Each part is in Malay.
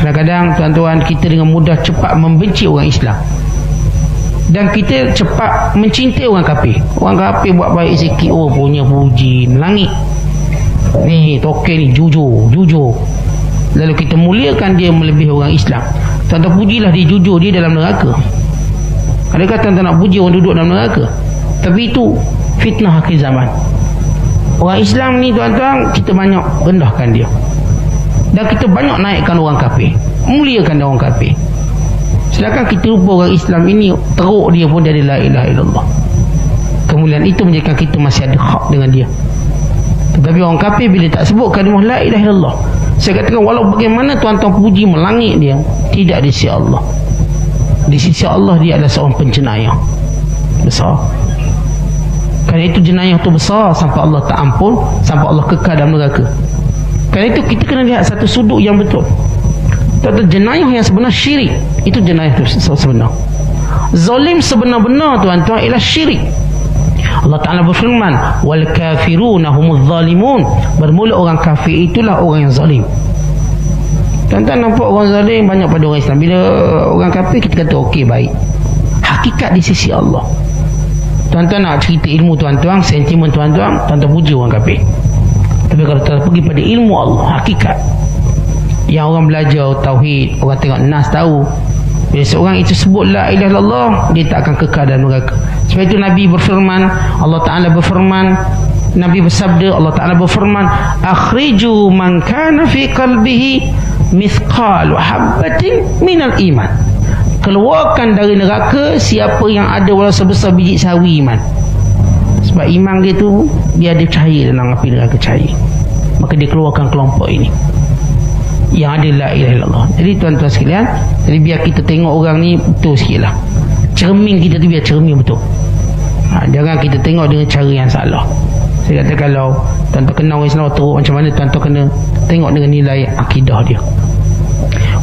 Kadang-kadang tuan-tuan kita dengan mudah cepat membenci orang Islam. Dan kita cepat mencintai orang kafir. Orang kafir buat baik sikit, oh punya puji langit. Ni token ni jujur, jujur. Lalu kita muliakan dia melebihi orang Islam. Tuan-tuan pujilah dia jujur dia dalam neraka. Adakah tuan-tuan nak puji orang duduk dalam neraka? Tapi itu fitnah akhir zaman. Orang Islam ni tuan-tuan kita banyak rendahkan dia. Dan kita banyak naikkan orang kafir. Muliakan orang kafir. Sedangkan kita lupa orang Islam ini teruk dia pun dari la ilaha illallah. Kemuliaan itu menjadikan kita masih ada hak dengan dia. Tetapi orang kafir bila tak sebut kalimah la ilaha illallah. Saya katakan walau bagaimana tuan-tuan puji melangit dia, tidak di sisi Allah. Di sisi Allah dia adalah seorang penjenayah. Besar. Kerana itu jenayah itu besar sampai Allah tak ampun, sampai Allah kekal dalam neraka. Kerana itu kita kena lihat satu sudut yang betul. Tentang jenayah yang sebenar syirik. Itu jenayah itu sebenar. Zalim sebenar-benar tuan-tuan ialah syirik. Allah Ta'ala berfirman wal kafiruna zalimun bermula orang kafir itulah orang yang zalim tuan-tuan nampak orang zalim banyak pada orang Islam bila orang kafir kita kata okey baik hakikat di sisi Allah tuan-tuan nak cerita ilmu tuan-tuan sentimen tuan-tuan tuan-tuan puji orang kafir tapi kalau tuan pergi pada ilmu Allah hakikat. Yang orang belajar tauhid orang tengok nas tahu bila seorang itu sebut la ilaha illallah dia tak akan kekal dalam neraka. Sebab itu Nabi berfirman Allah Ta'ala berfirman Nabi bersabda Allah Ta'ala berfirman akhriju man kana fi qalbihi mithqal habbatin minal iman. Keluarkan dari neraka siapa yang ada walau sebesar biji sawi iman sebab iman dia tu dia ada cahaya dalam api neraka cahaya maka dia keluarkan kelompok ini yang ada la ilaha illallah. Jadi tuan-tuan sekalian, jadi biar kita tengok orang ni betul sikitlah. Cermin kita tu biar cermin betul. Ha, jangan kita tengok dengan cara yang salah. Saya kata kalau tuan-tuan kenal orang Islam teruk macam mana tuan-tuan kena tengok dengan nilai akidah dia.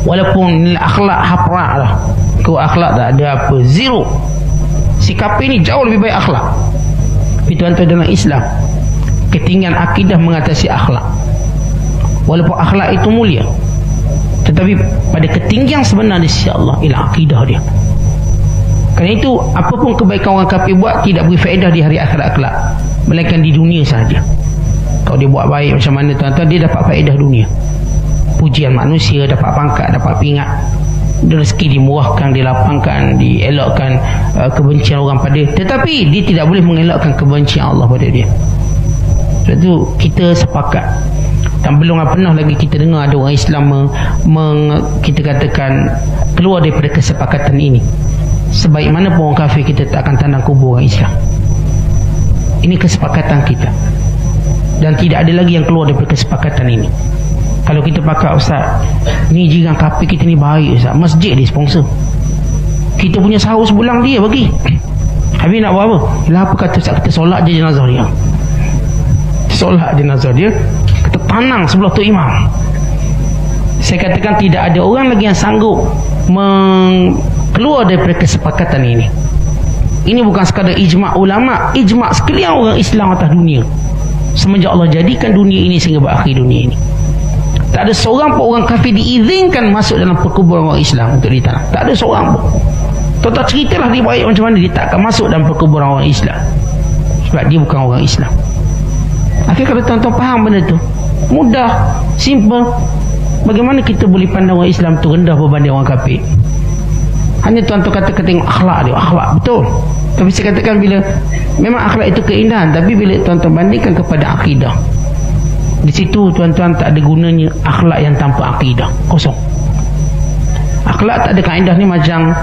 Walaupun nilai akhlak haprak lah. Kau akhlak tak ada apa. Zero. Si kafir ni jauh lebih baik akhlak. Tapi tuan-tuan dalam Islam, ketinggian akidah mengatasi akhlak. Walaupun akhlak itu mulia tetapi pada ketinggian sebenar di sisi Allah ialah akidah dia. Kerana itu apapun kebaikan orang kafir buat tidak beri faedah di hari akhirat kelak. Melainkan di dunia sahaja. Kalau dia buat baik macam mana tuan-tuan dia dapat faedah dunia. Pujian manusia dapat pangkat dapat pingat rezeki dimurahkan dilapangkan dielakkan uh, kebencian orang pada. Tetapi dia tidak boleh mengelakkan kebencian Allah pada dia. Sebab itu kita sepakat. Dan belum pernah lagi kita dengar ada orang Islam meng, meng, kita katakan keluar daripada kesepakatan ini. Sebaik mana pun orang kafir kita tak akan tandang kubur orang Islam. Ini kesepakatan kita. Dan tidak ada lagi yang keluar daripada kesepakatan ini kalau kita pakai Ustaz ni jiran kafir kita ni baik Ustaz. Masjid dia sponsor. Kita punya sahur sebulan dia bagi. Habis nak buat apa? Lah apa kata Ustaz? Kita solat je jenazah dia. Solat jenazah dia. Kita tanang sebelah tu imam. Saya katakan tidak ada orang lagi yang sanggup keluar daripada kesepakatan ini. Ini bukan sekadar ijma' ulama ijma' sekalian orang Islam atas dunia. Semenjak Allah jadikan dunia ini sehingga berakhir dunia ini tak ada seorang pun orang kafir diizinkan masuk dalam perkuburan orang Islam untuk ditanam tak ada seorang pun. Tuan-tuan ceritalah dia baik macam mana dia tak akan masuk dalam perkuburan orang Islam. Sebab dia bukan orang Islam. Akhirnya kalau tuan-tuan faham benda tu? Mudah Simple. Bagaimana kita boleh pandang orang Islam tu rendah berbanding orang kafir? Hanya tuan-tuan kata tengok akhlak dia. Akhlak betul. Tapi saya katakan bila Memang akhlak itu keindahan. Tapi bila tuan-tuan bandingkan kepada akidah Di situ tuan-tuan tak ada gunanya Akhlak yang tanpa akidah. Kosong. Akhlak tak ada kaedah ni macam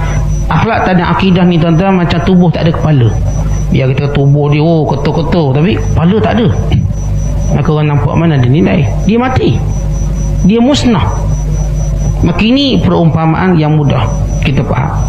Akhlak tak ada akidah ni tuan-tuan Macam tubuh tak ada kepala. Biar kita tubuh dia Oh ketul-ketul Tapi kepala tak ada. Maka orang nampak mana dia nilai? Dia mati. Dia musnah. Maka ini perumpamaan yang mudah. Kita faham